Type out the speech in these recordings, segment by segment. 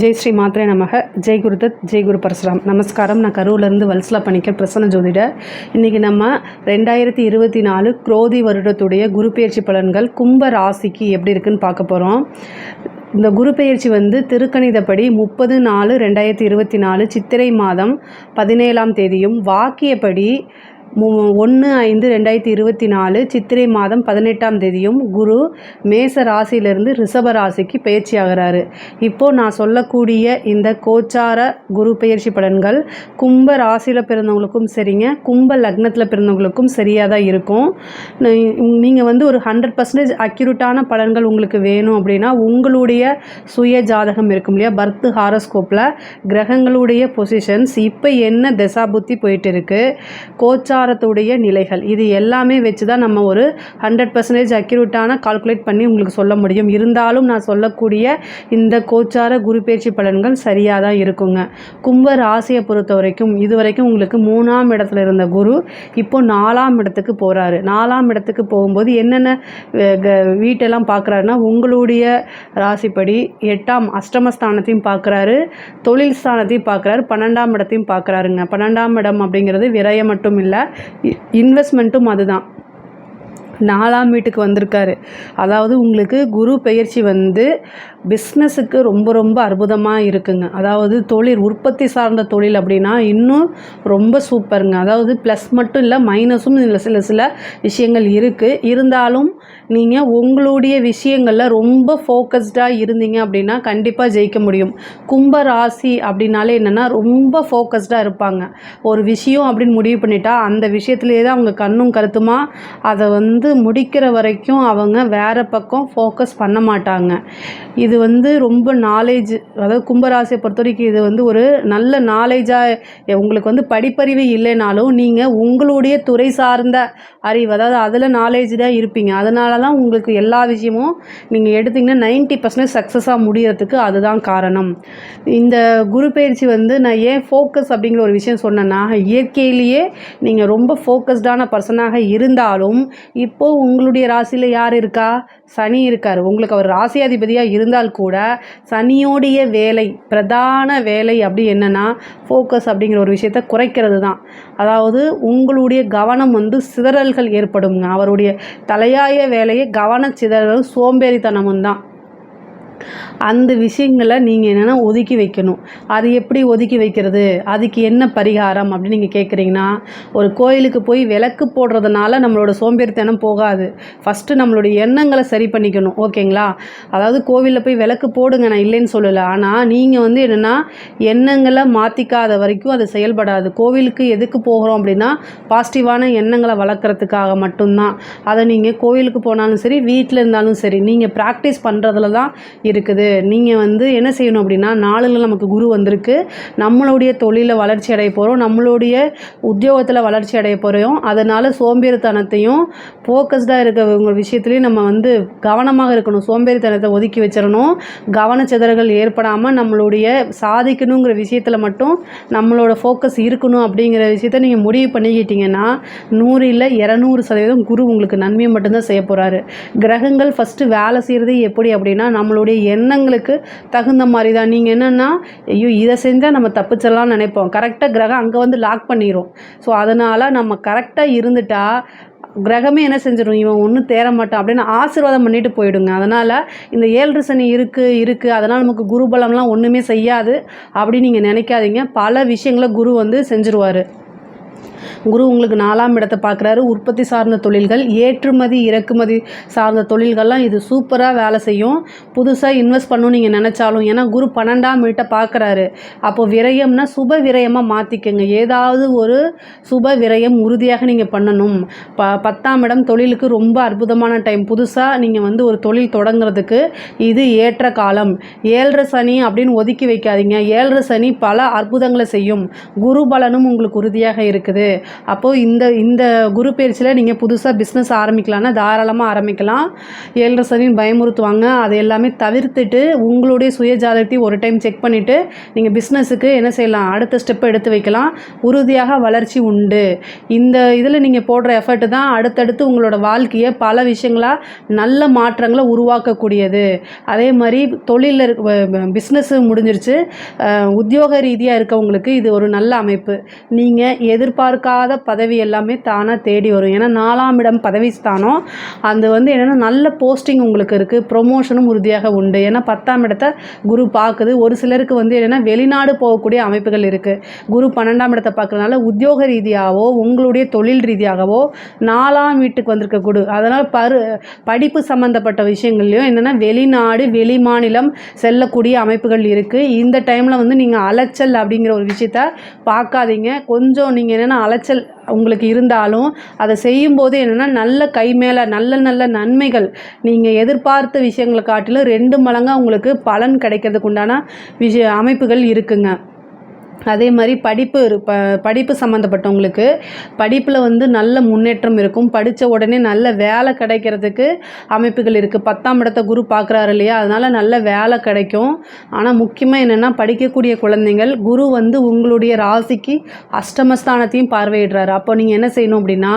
ஜெய் ஸ்ரீ மாத்ரே நமக. ஜெய் குருதத் ஜெய் குரு பரசுராம். நமஸ்காரம். நான் கரூர்லேருந்து வல்சலா பண்ணிக்க பிரசன்ன ஜோதிட இன்றைக்கி நம்ம ரெண்டாயிரத்தி இருபத்தி நாலு குரோதி வருடத்துடைய குரு பயிற்சி பலன்கள் கும்ப ராசிக்கு எப்படி இருக்குன்னு பார்க்க போகிறோம் இந்த குரு பெயர்ச்சி வந்து திருக்கணிதப்படி முப்பது நாலு ரெண்டாயிரத்தி இருபத்தி நாலு சித்திரை மாதம் பதினேழாம் தேதியும் வாக்கியப்படி ஒன்று ஐந்து ரெண்டாயிரத்தி இருபத்தி நாலு சித்திரை மாதம் பதினெட்டாம் தேதியும் குரு மேச ராசியிலிருந்து ரிஷப ராசிக்கு பயிற்சி ஆகிறாரு இப்போது நான் சொல்லக்கூடிய இந்த கோச்சார குரு பயிற்சி பலன்கள் கும்ப ராசியில் பிறந்தவங்களுக்கும் சரிங்க கும்ப லக்னத்தில் பிறந்தவங்களுக்கும் சரியாக தான் இருக்கும். நீங்கள் வந்து ஒரு ஹண்ட்ரட் பர்சன்டேஜ் அக்யூரேட்டான பலன்கள் உங்களுக்கு வேணும் அப்படின்னா உங்களுடைய சுய ஜாதகம் இருக்கும் இல்லையா? பர்த் ஹாரஸ்கோப்பில் கிரகங்களுடைய பொசிஷன்ஸ் இப்போ என்ன தசாபுத்தி போயிட்டு இருக்குது கோச்சார பொருளாதாரத்துடைய நிலைகள். இது எல்லாமே வச்சு தான் நம்ம ஒரு ஹண்ட்ரட் பர்சன்டேஜ் அக்யூரேட்டான கால்குலேட் பண்ணி உங்களுக்கு சொல்ல முடியும். இருந்தாலும் நான் சொல்லக்கூடிய இந்த கோச்சார குரு பேச்சு பலன்கள் சரியாக தான் இருக்குங்க. கும்ப ராசியை பொறுத்த வரைக்கும் இது வரைக்கும் உங்களுக்கு மூணாம் இடத்துல இருந்த குரு இப்போ நாலாம் இடத்துக்கு போகிறாரு நாலாம் இடத்துக்கு போகும்போது என்னென்ன வீட்டெல்லாம் பார்க்குறாருன்னா உங்களுடைய ராசிப்படி எட்டாம் அஷ்டமஸ்தானத்தையும் பார்க்குறாரு தொழில் ஸ்தானத்தையும் பார்க்குறாரு பன்னெண்டாம் இடத்தையும் பார்க்குறாருங்க பன்னெண்டாம் இடம் அப்படிங்கிறது விரயம் மட்டும் இல்லை இன்வெஸ்ட்மெண்ட்டும் அதுதான். நாலாம் வீட்டுக்கு வந்திருக்காரு. அதாவது உங்களுக்கு குரு பெயர்ச்சி வந்து பிஸ்னஸுக்கு ரொம்ப ரொம்ப அற்புதமாக இருக்குங்க. அதாவது தொழில் உற்பத்தி சார்ந்த தொழில் அப்படின்னா இன்னும் ரொம்ப சூப்பருங்க அதாவது ப்ளஸ் மட்டும் இல்லை மைனஸும் இதில் சில சில விஷயங்கள் இருக்குது இருந்தாலும் நீங்கள் உங்களுடைய விஷயங்களில் ரொம்ப ஃபோக்கஸ்டாக இருந்தீங்க அப்படின்னா கண்டிப்பாக ஜெயிக்க முடியும். கும்ப ராசி அப்படின்னாலே என்னென்னா ரொம்ப ஃபோக்கஸ்டாக இருப்பாங்க. ஒரு விஷயம் அப்படின்னு முடிவு பண்ணிட்டா அந்த விஷயத்துலேயே தான் அவங்க கண்ணும் கருத்துமா அதை வந்து முடிக்கிற வரைக்கும் அவங்க வேறு பக்கம் ஃபோக்கஸ் பண்ண மாட்டாங்க. இது வந்து ரொம்ப நாலேஜ் அதாவது கும்பராசியை பொறுத்த வரைக்கும் இது வந்து ஒரு நல்ல நாலேஜாக உங்களுக்கு வந்து படிப்பறிவு இல்லைனாலும் நீங்கள் உங்களுடைய துறை சார்ந்த அறிவு அதாவது அதில் நாலேஜாக இருப்பீங்க. அதனால தான் உங்களுக்கு எல்லா விஷயமும் நீங்கள் எடுத்திங்கன்னா நைன்ட்டி பர்சன்டேஜ் சக்ஸஸாக முடியறதுக்கு அதுதான் காரணம். இந்த குரு பயிற்சி வந்து நான் ஏன் ஃபோக்கஸ் அப்படிங்கிற ஒரு விஷயம் சொன்னேன்னா இயற்கையிலேயே நீங்கள் ரொம்ப ஃபோக்கஸ்டான பர்சனாக இருந்தாலும் இப் இப்போது உங்களுடைய ராசியில் யார் இருக்கா? சனி இருக்கார். உங்களுக்கு அவர் ராசியாதிபதியாக இருந்தால் கூட சனியோடைய வேலை பிரதான வேலை அப்படி என்னென்னா ஃபோக்கஸ் அப்படிங்கிற ஒரு விஷயத்த குறைக்கிறது தான் அதாவது உங்களுடைய கவனம் வந்து சிதறல்கள் ஏற்படுங்க அவருடைய தலையாய வேலையை கவன சிதறல் சோம்பேறித்தனமும் தான். அந்த விஷயங்களை நீங்கள் என்னென்னா ஒதுக்கி வைக்கணும். அது எப்படி ஒதுக்கி வைக்கிறது? அதுக்கு என்ன பரிகாரம் அப்படின்னு நீங்கள் கேட்குறீங்கன்னா ஒரு கோயிலுக்கு போய் விளக்கு போடுறதுனால நம்மளோட சோம்பேறித்தனம் போகாது. ஃபஸ்ட்டு நம்மளுடைய எண்ணங்களை சரி பண்ணிக்கணும். ஓகேங்களா அதாவது கோவிலில் போய் விளக்கு போடுங்க நான் இல்லைன்னு சொல்லலை. ஆனால் நீங்கள் வந்து என்னென்னா எண்ணங்களை மாற்றிக்காத வரைக்கும் அது செயல்படாது. கோவிலுக்கு எதுக்கு போகிறோம் அப்படின்னா பாசிட்டிவான எண்ணங்களை வளர்க்குறதுக்காக மட்டும்தான். அதை நீங்கள் கோவிலுக்கு போனாலும் சரி வீட்டில் இருந்தாலும் சரி நீங்கள் ப்ராக்டிஸ் பண்ணுறதுல தான் இருக்குது. நீங்கள் வந்து என்ன செய்யணும் அப்படின்னா நாளில் நமக்கு குரு வந்திருக்கு. நம்மளுடைய தொழிலில் வளர்ச்சி அடைய போகிறோம் நம்மளுடைய உத்தியோகத்தில் வளர்ச்சி அடைய போகிறோம் அதனால் சோம்பேறித்தனத்தையும் ஃபோக்கஸ்டாக இருக்கிறவங்க விஷயத்துலையும் நம்ம வந்து கவனமாக இருக்கணும். சோம்பேறித்தனத்தை ஒதுக்கி வச்சிடணும். கவனச்சிதறல்கள் ஏற்படாமல் நம்மளுடைய சாதிக்கணுங்கிற விஷயத்தில் மட்டும் நம்மளோட ஃபோக்கஸ் இருக்கணும் அப்படிங்கிற விஷயத்த நீங்கள் முடிவு பண்ணிக்கிட்டீங்கன்னா நூறு இல்லை இரநூறு சதவீதம் குரு உங்களுக்கு நன்மையை மட்டும்தான் செய்ய போகிறாரு கிரகங்கள் ஃபஸ்ட்டு வேலை செய்கிறது எப்படி அப்படின்னா நம்மளுடைய எண்ணங்களுக்கு தகுந்த மாதிரி தான் நீங்கள் என்னென்னா ஐயோ இதை செஞ்சால் நம்ம தப்பிச்சிடலாம்னு நினைப்போம். கரெக்டாக கிரகம் அங்கே வந்து லாக் பண்ணிடும் ஸோ அதனால் நம்ம கரெக்டாக இருந்துட்டால் கிரகமே என்ன செஞ்சிடும்? இவன் ஒன்றும் தேர மாட்டான் அப்படின்னு ஆசீர்வாதம் பண்ணிட்டு போயிடுங்க. அதனால் இந்த ஏழு சனி இருக்குது இருக்குது அதனால் நமக்கு குரு பலம்லாம் ஒன்றுமே செய்யாது. அப்படின்னு நீங்கள் நினைக்காதீங்க. பல விஷயங்களை குரு வந்து செஞ்சுருவார். குரு உங்களுக்கு நாலாம் இடத்தை பார்க்குறாரு. உற்பத்தி சார்ந்த தொழில்கள் ஏற்றுமதி இறக்குமதி சார்ந்த தொழில்கள்லாம் இது சூப்பராக வேலை செய்யும். புதுசாக இன்வெஸ்ட் பண்ணணும் நீங்கள் நினச்சாலும் ஏன்னா குரு பன்னெண்டாம் வீட்டை பார்க்குறாரு. அப்போ விரயம்னா சுப விரயமாக மாற்றிக்கங்க ஏதாவது ஒரு சுப விரயம் உறுதியாக நீங்கள் பண்ணணும். ப பத்தாம் இடம் தொழிலுக்கு ரொம்ப அற்புதமான டைம் புதுசாக நீங்கள் வந்து ஒரு தொழில் தொடங்குறதுக்கு இது ஏற்ற காலம். ஏழரை சனி அப்படின்னு ஒதுக்கி வைக்காதீங்க. ஏழரை சனி பல அற்புதங்களை செய்யும். குரு பலனும் உங்களுக்கு உறுதியாக இருக்குது. அப்போது இந்த இந்த குரு பயிற்சியில் நீங்கள் புதுசாக பிஸ்னஸ் ஆரம்பிக்கலான்னா தாராளமாக ஆரம்பிக்கலாம். ஏழரை சனின்னு பயமுறுத்துவாங்க. அதை எல்லாமே தவிர்த்துட்டு உங்களுடைய சுயஜாலத்தையும் ஒரு டைம் செக் பண்ணிவிட்டு நீங்கள் பிஸ்னஸுக்கு என்ன செய்யலாம்? அடுத்த ஸ்டெப்பை எடுத்து வைக்கலாம். உறுதியாக வளர்ச்சி உண்டு. இந்த இதில் நீங்கள் போடுற எஃபர்ட் தான் அடுத்தடுத்து உங்களோட வாழ்க்கையை பல விஷயங்களாக நல்ல மாற்றங்களை உருவாக்கக்கூடியது. அதே மாதிரி தொழிலில் இருக்க பிஸ்னஸ் முடிஞ்சிருச்சு. உத்தியோக ரீதியாக இருக்கவங்களுக்கு இது ஒரு நல்ல அமைப்பு. நீங்கள் எதிர்பார்க்காத பதவி எல்லாமே தானாக தேடி வரும். ஏன்னா நாலாம் இடம் பதவி ஸ்தானம். அது வந்து என்னென்னா நல்ல போஸ்டிங் உங்களுக்கு இருக்குது ப்ரொமோஷனும் உறுதியாக உண்டு. ஏன்னா பத்தாம் இடத்த குரு பார்க்குது. ஒரு சிலருக்கு வந்து என்னென்னா வெளிநாடு போகக்கூடிய அமைப்புகள் இருக்குது குரு பன்னெண்டாம் இடத்தை பார்க்குறதுனால உத்தியோக ரீதியாகவோ உங்களுடைய தொழில் ரீதியாகவோ நாலாம் வீட்டுக்கு வந்திருக்க குரு அதனால் பரு படிப்பு சம்மந்தப்பட்ட விஷயங்கள்லையும் என்னென்னா வெளிநாடு வெளி மாநிலம் செல்லக்கூடிய அமைப்புகள் இருக்குது இந்த டைமில் வந்து நீங்கள் அலைச்சல் அப்படிங்கிற ஒரு விஷயத்த பார்க்காதீங்க. கொஞ்சம் நீங்கள் என்னென்னா அலைச்சல் உங்களுக்கு இருந்தாலும் அதை செய்யும்போது என்னென்னா நல்ல கை மேலே நல்ல நல்ல நன்மைகள் நீங்கள் எதிர்பார்த்த விஷயங்களை காட்டிலும் ரெண்டு மடங்காக உங்களுக்கு பலன் கிடைக்கிறதுக்கு உண்டான விஷய அமைப்புகள் இருக்குங்க. அதே மாதிரி படிப்பு ப படிப்பு சம்மந்தப்பட்டவங்களுக்கு படிப்பில் வந்து நல்ல முன்னேற்றம் இருக்கும். படித்த உடனே நல்ல வேலை கிடைக்கிறதுக்கு அமைப்புகள் இருக்குது பத்தாம் இடத்த குரு பார்க்குறாரு இல்லையா? அதனால் நல்ல வேலை கிடைக்கும். ஆனால் முக்கியமாக என்னென்னா படிக்கக்கூடிய குழந்தைகள் குரு வந்து உங்களுடைய ராசிக்கு அஷ்டமஸ்தானத்தையும் பார்வையிடுறாரு. அப்போ நீங்கள் என்ன செய்யணும் அப்படின்னா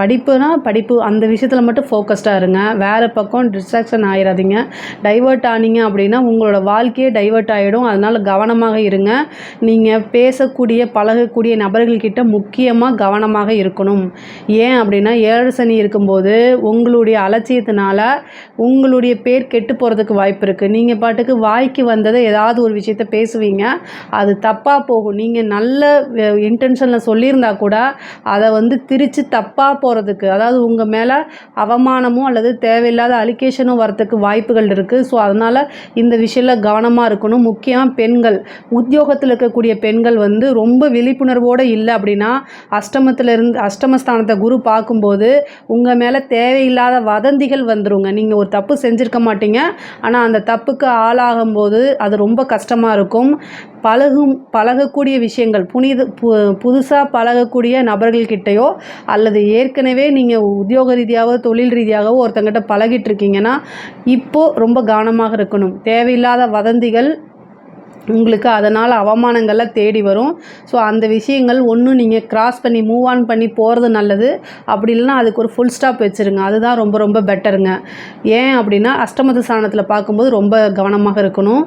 படிப்புனா படிப்பு அந்த விஷயத்தில் மட்டும் ஃபோக்கஸ்டாக இருங்க. வேறு பக்கம் டிஸ்ட்ராக்ஷன் ஆயிடாதீங்க டைவர்ட் ஆனீங்க அப்படின்னா உங்களோட வாழ்க்கையே டைவர்ட் ஆகிடும் அதனால் கவனமாக இருங்க. நீங்கள் பேசக்கூடிய பழகக்கூடிய நபர்கள்கிட்ட முக்கியமாக கவனமாக இருக்கணும். ஏன் அப்படின்னா ஏழு சனி இருக்கும்போது உங்களுடைய அலட்சியத்தினால உங்களுடைய பேர் கெட்டு போகிறதுக்கு வாய்ப்பு இருக்குது நீங்கள் பாட்டுக்கு வாய்க்கு வந்ததை ஏதாவது ஒரு விஷயத்த பேசுவீங்க. அது தப்பாக போகும். நீங்கள் நல்ல இன்டென்ஷனில் சொல்லியிருந்தா கூட அதை வந்து திரித்து தப்பாக போகிறதுக்கு அதாவது உங்கள் மேலே அவமானமோ அல்லது தேவையில்லாத அலிகேஷனும் வரத்துக்கு வாய்ப்புகள் இருக்குது ஸோ அதனால் இந்த விஷயத்தில் கவனமாக இருக்கணும். முக்கியமாக பெண்கள் உத்தியோகத்தை உத்தியோகத்தில் இருக்கக்கூடிய பெண்கள் வந்து ரொம்ப விழிப்புணர்வோடு இல்லை அப்படின்னா அஷ்டமத்தில் இருந்து அஷ்டமஸ்தானத்தை குரு பார்க்கும்போது உங்கள் மேலே தேவையில்லாத வதந்திகள் வந்துருங்க. நீங்கள் ஒரு தப்பு செஞ்சுருக்க மாட்டீங்க. ஆனால் அந்த தப்புக்கு ஆளாகும்போது அது ரொம்ப கஷ்டமாக இருக்கும். பழகும் பழகக்கூடிய விஷயங்கள் புனித பு புதுசாக பழகக்கூடிய நபர்கள்கிட்டயோ அல்லது ஏற்கனவே நீங்கள் உத்தியோக ரீதியாகவோ தொழில் ரீதியாகவோ ஒருத்தங்கிட்ட பழகிட்டு இருக்கீங்கன்னா இப்போது ரொம்ப கவனமாக இருக்கணும். தேவையில்லாத வதந்திகள் உங்களுக்கு அதனால் அவமானங்கள்லாம் தேடி வரும். ஸோ அந்த விஷயங்கள் ஒன்றும் நீங்கள் கிராஸ் பண்ணி மூவ் ஆன் பண்ணி போகிறது நல்லது. அப்படி இல்லைன்னா அதுக்கு ஒரு ஃபுல் ஸ்டாப் வச்சுருங்க. அதுதான் ரொம்ப ரொம்ப பெட்டருங்க ஏன் அப்படின்னா அஷ்டமத ஸ்தானத்தில் பார்க்கும்போது ரொம்ப கவனமாக இருக்கணும்.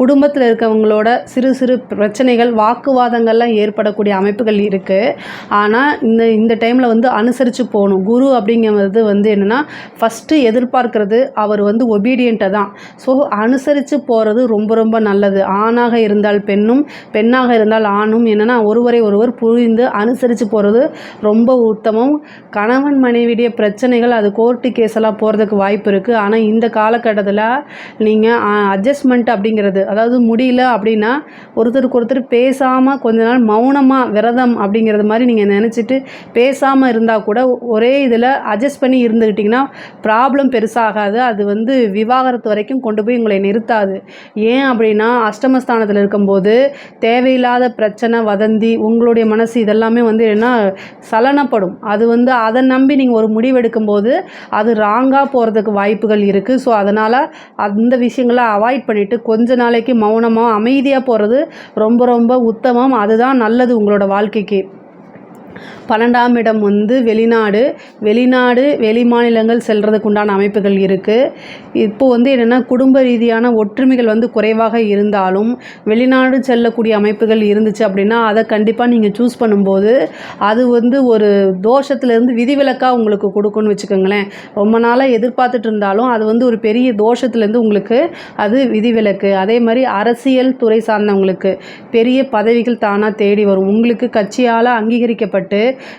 குடும்பத்தில் இருக்கவங்களோட சிறு சிறு பிரச்சனைகள் வாக்குவாதங்கள்லாம் ஏற்படக்கூடிய அமைப்புகள் இருக்குது ஆனால் இந்த இந்த டைமில் வந்து அனுசரித்து போகணும். குரு அப்படிங்கிறது வந்து என்னென்னா ஃபஸ்ட்டு எதிர்பார்க்கறது அவர் வந்து ஒபீடியண்ட்டை தான். ஸோ அனுசரித்து போகிறது ரொம்ப ரொம்ப நல்லது. ஆணாக இருந்தால் பெண்ணும் பெண்ணாக இருந்தால் ஆணும். என்னென்னா ஒருவரை ஒருவர் புரிந்து அனுசரித்து போகிறது ரொம்ப உத்தமம். கணவன் மனைவியுடைய பிரச்சனைகள் அது கோர்ட்டு கேஸெல்லாம் போகிறதுக்கு வாய்ப்பு இருக்குது ஆனால் இந்த காலகட்டத்தில் நீங்கள் அட்ஜஸ்ட்மெண்ட் அப்படிங்கிறது அதாவது முடியல அப்படின்னா ஒருத்தருக்கு ஒருத்தர் பேசாமல் கொஞ்ச நாள் மௌனமாக விரதம் அப்படிங்கிறது மாதிரி நீங்கள் நினச்சிட்டு பேசாமல் இருந்தால் கூட ஒரே இதில் அட்ஜஸ்ட் பண்ணி இருந்துக்கிட்டிங்கன்னா ப்ராப்ளம் பெருசாகாது. அது வந்து விவாகரத்து வரைக்கும் கொண்டு போய் உங்களை நிறுத்தாது. ஏன் அப்படின்னா அஷ்டமஸ்தானத்தில் இருக்கும்போது தேவையில்லாத பிரச்சனை வதந்தி உங்களுடைய மனசு இதெல்லாமே வந்து என்ன சலனப்படும். அது வந்து அதை நம்பி நீங்கள் ஒரு முடிவெடுக்கும்போது அது ராங்காக போகிறதுக்கு வாய்ப்புகள் இருக்குது ஸோ அதனால் அந்த விஷயங்களை அவாய்ட் பண்ணிவிட்டு கொஞ்ச நாளைக்கு மௌனமாக அமைதியாக போகிறது ரொம்ப ரொம்ப உத்தமம். அதுதான் நல்லது உங்களோட வாழ்க்கைக்கு. பன்னெண்டாம் இடம் வந்து வெளிநாடு. வெளிநாடு வெளி மாநிலங்கள் செல்கிறதுக்கு உண்டான அமைப்புகள் இருக்குது இப்போது வந்து என்னென்னா குடும்ப ரீதியான ஒற்றுமைகள் வந்து குறைவாக இருந்தாலும் வெளிநாடு செல்லக்கூடிய அமைப்புகள் இருந்துச்சு அப்படின்னா அதை கண்டிப்பாக நீங்கள் சூஸ் பண்ணும்போது அது வந்து ஒரு தோஷத்துலேருந்து விதிவிலக்காக உங்களுக்கு கொடுக்குன்னு வச்சுக்கோங்களேன். ரொம்ப நாளாக எதிர்பார்த்துட்டு இருந்தாலும் அது வந்து ஒரு பெரிய தோஷத்துலேருந்து உங்களுக்கு அது விதிவிலக்கு. அதே மாதிரி அரசியல் துறை சார்ந்தவங்களுக்கு பெரிய பதவிகள் தானாக தேடி வரும். உங்களுக்கு கட்சியால் அங்கீகரிக்கப்பட்ட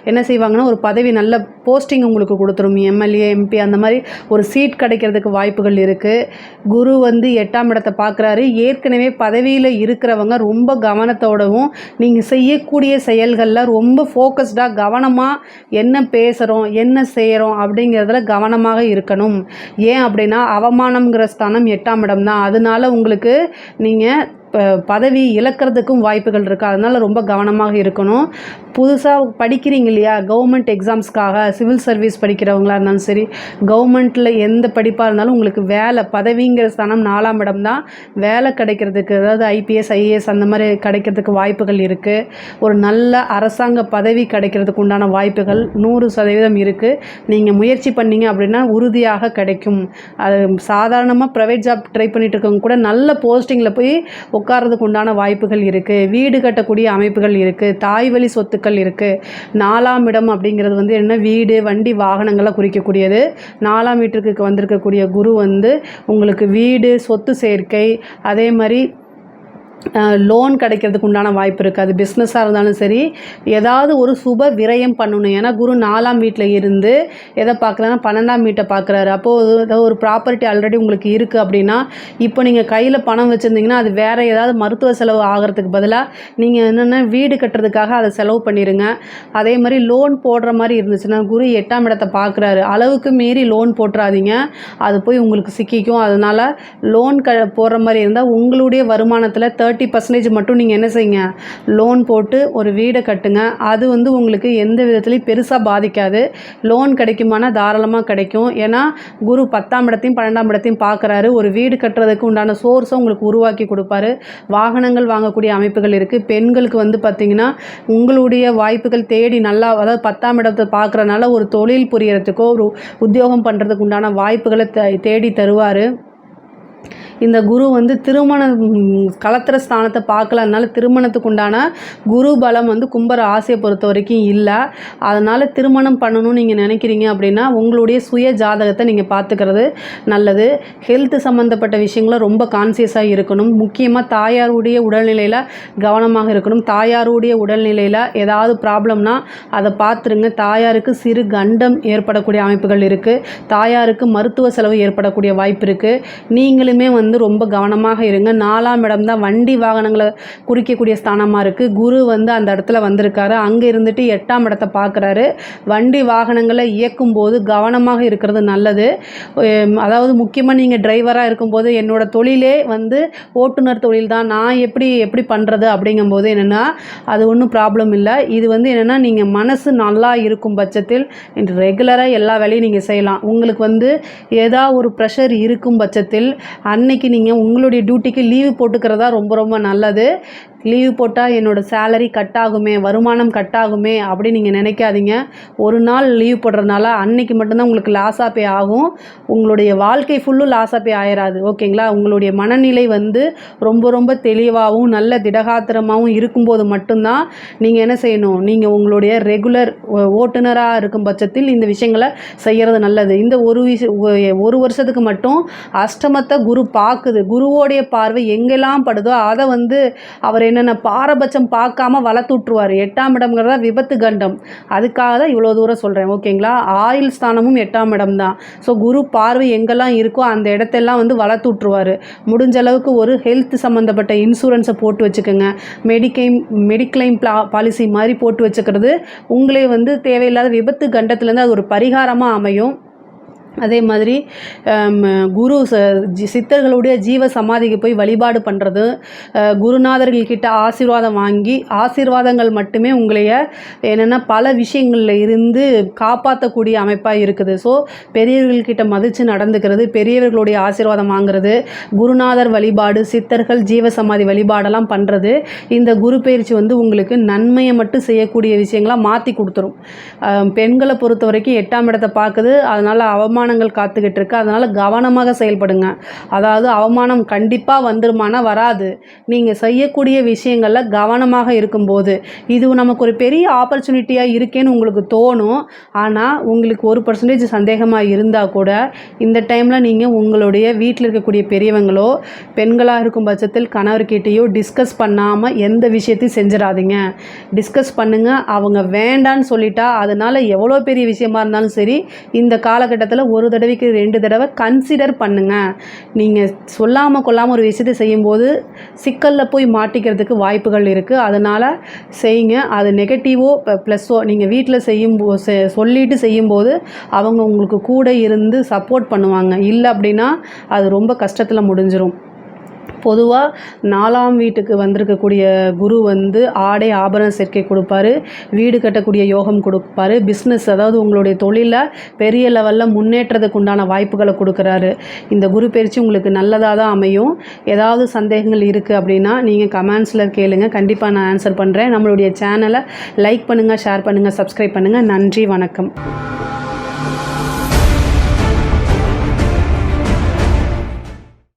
என்ன செய்வாங்கன்னா ஒரு பதவி நல்ல போஸ்டிங் உங்களுக்கு கொடுத்துரும். எம்எல்ஏ எம்பி அந்த மாதிரி ஒரு சீட் கிடைக்கிறதுக்கு வாய்ப்புகள் இருக்குது குரு வந்து எட்டாம் இடத்தை பார்க்குறாரு. ஏற்கனவே பதவியில் இருக்கிறவங்க ரொம்ப கவனத்தோடவும் நீங்கள் செய்யக்கூடிய செயல்களில் ரொம்ப ஃபோக்கஸ்டாக கவனமாக என்ன பேசுகிறோம் என்ன செய்கிறோம் அப்படிங்கிறதுல கவனமாக இருக்கணும். ஏன் அப்படின்னா அவமானம்ங்கிற ஸ்தானம் எட்டாம் இடம் தான் அதனால உங்களுக்கு நீங்கள் பதவி இழக்கிறதுக்கும் வாய்ப்புகள் இருக்குது அதனால் ரொம்ப கவனமாக இருக்கணும். புதுசாக படிக்கிறீங்க இல்லையா? கவர்மெண்ட் எக்ஸாம்ஸ்க்காக சிவில் சர்வீஸ் படிக்கிறவங்களா இருந்தாலும் சரி கவர்மெண்ட்டில் எந்த படிப்பாக இருந்தாலும் உங்களுக்கு வேலை பதவிங்கிற ஸ்தானம் நாலாம் இடம் தான். வேலை கிடைக்கிறதுக்கு அதாவது ஐபிஎஸ் ஐஏஎஸ் அந்த மாதிரி கிடைக்கிறதுக்கு வாய்ப்புகள் இருக்குது ஒரு நல்ல அரசாங்க பதவி கிடைக்கிறதுக்கு உண்டான வாய்ப்புகள் நூறு சதவீதம் இருக்குது நீங்கள் முயற்சி பண்ணீங்க அப்படின்னா உறுதியாக கிடைக்கும். அது சாதாரணமாக ப்ரைவேட் ஜாப் ட்ரை பண்ணிட்டு இருக்கவங்க கூட நல்ல போஸ்டிங்கில் போய் உட்கார்றதுக்கு உண்டான வாய்ப்புகள் இருக்குது வீடு கட்டக்கூடிய அமைப்புகள் இருக்குது தாய் வழி சொத்துக்கள் இருக்குது நாலாம் இடம் அப்படிங்கிறது வந்து என்ன? வீடு வண்டி வாகனங்களை குறிக்கக்கூடியது. நாலாம் வீட்டுக்கு வந்திருக்கக்கூடிய குரு வந்து உங்களுக்கு வீடு சொத்து சேர்க்கை அதே மாதிரி லோன் கிடைக்கிறதுக்கு உண்டான வாய்ப்பு இருக்குது அது பிஸ்னஸாக இருந்தாலும் சரி ஏதாவது ஒரு சுப விரயம் பண்ணணும். ஏன்னா குரு நாலாம் வீட்டில் இருந்து எதை பார்க்குறேன்னா பன்னெண்டாம் வீட்டை பார்க்குறாரு. அப்போது ஏதாவது ஒரு ப்ராப்பர்ட்டி ஆல்ரெடி உங்களுக்கு இருக்குது அப்படின்னா இப்போ நீங்கள் கையில் பணம் வச்சுருந்தீங்கன்னா அது வேறு ஏதாவது மருத்துவ செலவு ஆகிறதுக்கு பதிலாக நீங்கள் என்னென்ன வீடு கட்டுறதுக்காக அதை செலவு பண்ணிடுங்க அதே மாதிரி லோன் போடுற மாதிரி இருந்துச்சுன்னா குரு எட்டாம் இடத்தை பார்க்குறாரு. அளவுக்கு மீறி லோன் போட்டுறாதீங்க. அது போய் உங்களுக்கு சிக்கிக்கும். அதனால் லோன் க போடுற மாதிரி இருந்தால் உங்களுடைய வருமானத்தில் தேர்ட்டி பர்சன்டேஜ் மட்டும் நீங்கள் என்ன செய்யுங்க? லோன் போட்டு ஒரு வீடை கட்டுங்க. அது வந்து உங்களுக்கு எந்த விதத்துலையும் பெருசாக பாதிக்காது. லோன் கிடைக்குமானா தாராளமாக கிடைக்கும். ஏன்னா குரு பத்தாம் இடத்தையும் பன்னெண்டாம் இடத்தையும் பார்க்குறாரு ஒரு வீடு கட்டுறதுக்கு உண்டான சோர்ஸை உங்களுக்கு உருவாக்கி கொடுப்பாரு. வாகனங்கள் வாங்கக்கூடிய அமைப்புகள் இருக்குது பெண்களுக்கு வந்து பார்த்திங்கன்னா உங்களுடைய வாய்ப்புகள் தேடி நல்லா அதாவது பத்தாம் இடத்தை பார்க்குறனால ஒரு தொழில் புரியறதுக்கோ ஒரு உத்தியோகம் பண்ணுறதுக்கு உண்டான வாய்ப்புகளை தே- தேடி தருவார். இந்த குரு வந்து திருமணம் கலத்திர ஸ்தானத்தை பார்க்கலனால திருமணத்துக்கு உண்டான குரு பலம் வந்து கும்பர ஆசையை பொறுத்த வரைக்கும் இல்லை. அதனால் திருமணம் பண்ணணும்னு நீங்கள் நினைக்கிறீங்க அப்படின்னா உங்களுடைய சுய ஜாதகத்தை நீங்கள் பார்த்துக்கிறது நல்லது. ஹெல்த் சம்மந்தப்பட்ட விஷயங்கள ரொம்ப கான்சியஸாக இருக்கணும். முக்கியமாக தாயாருடைய உடல்நிலையில் கவனமாக இருக்கணும். தாயாருடைய உடல்நிலையில் ஏதாவது ப்ராப்ளம்னா அதை பார்த்துருங்க. தாயாருக்கு சிறு கண்டம் ஏற்படக்கூடிய அமைப்புகள் இருக்குது தாயாருக்கு மருத்துவ செலவு ஏற்படக்கூடிய வாய்ப்பு இருக்குது நீங்களுமே வந்து ரொம்ப கவனமாக இருங்க. நாலாம் இடம் தான் வண்டி வாகனங்களை குறிக்கக்கூடிய ஸ்தானமாக இருக்குது குரு வந்து அந்த இடத்துல வந்திருக்காரு. அங்கே இருந்துட்டு எட்டாம் இடத்தை பார்க்குறாரு. வண்டி வாகனங்களை இயக்கும் போது கவனமாக இருக்கிறது நல்லது. அதாவது முக்கியமாக நீங்கள் டிரைவராக இருக்கும்போது என்னோட தொழிலே வந்து ஓட்டுநர் தொழில் தான். நான் எப்படி எப்படி பண்ணுறது அப்படிங்கும்போது என்னென்னா அது ஒன்றும் ப்ராப்ளம் இல்லை. இது வந்து என்னென்னா நீங்கள் மனசு நல்லா இருக்கும் பட்சத்தில் ரெகுலராக எல்லா வேலையும் நீங்கள் செய்யலாம். உங்களுக்கு வந்து ஏதாவது ஒரு ப்ரெஷர் இருக்கும் பட்சத்தில் அன்னைக்கு நீங்கள் உங்களுடைய டியூட்டிக்கு லீவு போட்டுக்கிறதா ரொம்ப ரொம்ப நல்லது. லீவு போட்டால் என்னோடய சேலரி கட் ஆகுமே வருமானம் கட் ஆகுமே அப்படின்னு நீங்கள் நினைக்காதீங்க. ஒரு நாள் லீவ் போடுறதுனால அன்னைக்கு மட்டும்தான் உங்களுக்கு லாஸாக பே ஆகும். உங்களுடைய வாழ்க்கை ஃபுல்லும் லாஸாக பே ஆயிராது. ஓகேங்களா? உங்களுடைய மனநிலை வந்து ரொம்ப ரொம்ப தெளிவாகவும் நல்ல திடகாத்திரமாகவும் இருக்கும்போது மட்டும்தான் நீங்கள் என்ன செய்யணும்? நீங்கள் உங்களுடைய ரெகுலர் ஓட்டுநராக இருக்கும் பட்சத்தில் இந்த விஷயங்களை செய்கிறது நல்லது. இந்த ஒரு விஷ ஒரு வருஷத்துக்கு மட்டும் அஷ்டமத்தை குரு பார்க்குது. குருவோடைய பார்வை எங்கெல்லாம் படுதோ அதை வந்து அவர் என்னென்ன பாரபட்சம் பார்க்காம வளர்த்து விட்ருவார் எட்டாம் இடம்ங்கிறத விபத்து கண்டம். அதுக்காக தான் இவ்வளோ தூரம் சொல்கிறேன் ஓகேங்களா? ஆயுள் ஸ்தானமும் எட்டாம் இடம் தான். ஸோ குரு பார்வை எங்கெல்லாம் இருக்கோ அந்த இடத்தெல்லாம் வந்து வளர்த்து விட்ருவார் முடிஞ்ச அளவுக்கு ஒரு ஹெல்த் சம்மந்தப்பட்ட இன்சூரன்ஸை போட்டு வச்சுக்கோங்க. மெடிக்கைம் மெடிக்ளைம் ப்ளா பாலிசி மாதிரி போட்டு வச்சுக்கிறது உங்களே வந்து தேவையில்லாத விபத்து கண்டத்துலேருந்து அது ஒரு பரிகாரமாக அமையும். அதே மாதிரி குரு சித்தர்களுடைய ஜீவ சமாதிக்கு போய் வழிபாடு பண்ணுறது குருநாதர்கள்கிட்ட ஆசீர்வாதம் வாங்கி ஆசீர்வாதங்கள் மட்டுமே உங்களைய என்னென்னா பல விஷயங்களில் இருந்து காப்பாற்றக்கூடிய அமைப்பாக இருக்குது. ஸோ பெரியவர்கள்கிட்ட மதித்து நடந்துக்கிறது பெரியவர்களுடைய ஆசீர்வாதம் வாங்குறது குருநாதர் வழிபாடு சித்தர்கள் ஜீவ சமாதி வழிபாடெல்லாம் பண்ணுறது இந்த குரு பயிற்சி வந்து உங்களுக்கு நன்மையை மட்டும் செய்யக்கூடிய விஷயங்களாக மாற்றி கொடுத்துரும். பெண்களை பொறுத்த வரைக்கும் எட்டாம் இடத்தை பார்க்குது. அதனால் அவமானங்கள் காத்துக்கிட்டு இருக்கு அதனால் கவனமாக செயல்படுங்க. அதாவது அவமானம் கண்டிப்பாக வந்துருமானா வராது. நீங்கள் செய்யக்கூடிய விஷயங்களில் கவனமாக இருக்கும்போது. இது நமக்கு ஒரு பெரிய ஆப்பர்ச்சுனிட்டியாக இருக்கேன்னு உங்களுக்கு தோணும். ஆனால் உங்களுக்கு ஒரு பர்சன்டேஜ் சந்தேகமாக இருந்தால் கூட இந்த டைமில் நீங்கள் உங்களுடைய வீட்டில் இருக்கக்கூடிய பெரியவங்களோ பெண்களாக இருக்கும் பட்சத்தில் கணவர்கிட்டேயோ டிஸ்கஸ் பண்ணாமல் எந்த விஷயத்தையும் செஞ்சிடாதீங்க. டிஸ்கஸ் பண்ணுங்கள் அவங்க வேண்டான்னு சொல்லிட்டா அதனால் எவ்வளோ பெரிய விஷயமா இருந்தாலும் சரி இந்த காலகட்டத்தில் ஒரு தடவைக்கு ரெண்டு தடவை கன்சிடர் பண்ணுங்கள் நீங்கள் சொல்லாமல் கொள்ளாமல் ஒரு விஷயத்தை செய்யும்போது சிக்கலில் போய் மாட்டிக்கிறதுக்கு வாய்ப்புகள் இருக்குது அதனால் செய்யுங்க. அது நெகட்டிவோ ப்ளஸ்ஸோ நீங்கள் வீட்டில் செய்யும் செ- சொல்லிட்டு செய்யும்போது அவங்க உங்களுக்கு கூட இருந்து சப்போர்ட் பண்ணுவாங்க. இல்லை அப்படின்னா அது ரொம்ப கஷ்டத்தில் முடிஞ்சிடும் பொதுவாக நாலாம் வீட்டுக்கு வந்திருக்கக்கூடிய குரு வந்து ஆடை ஆபரண சேர்க்கை கொடுப்பாரு வீடு கட்டக்கூடிய யோகம் கொடுப்பாரு பிஸ்னஸ் அதாவது உங்களுடைய தொழிலில் பெரிய லெவலில் முன்னேற்றத்துக்கு உண்டான வாய்ப்புகளை கொடுக்குறாரு. இந்த குரு பயிற்சி உங்களுக்கு நல்லதாக தான் அமையும். ஏதாவது சந்தேகங்கள் இருக்குது அப்படின்னா நீங்கள் கமெண்ட்ஸில் கேளுங்க. கண்டிப்பாக நான் ஆன்சர் பண்ணுறேன் நம்மளுடைய சேனலை லைக் பண்ணுங்கள் ஷேர் பண்ணுங்கள் சப்ஸ்கிரைப் பண்ணுங்கள் நன்றி வணக்கம்.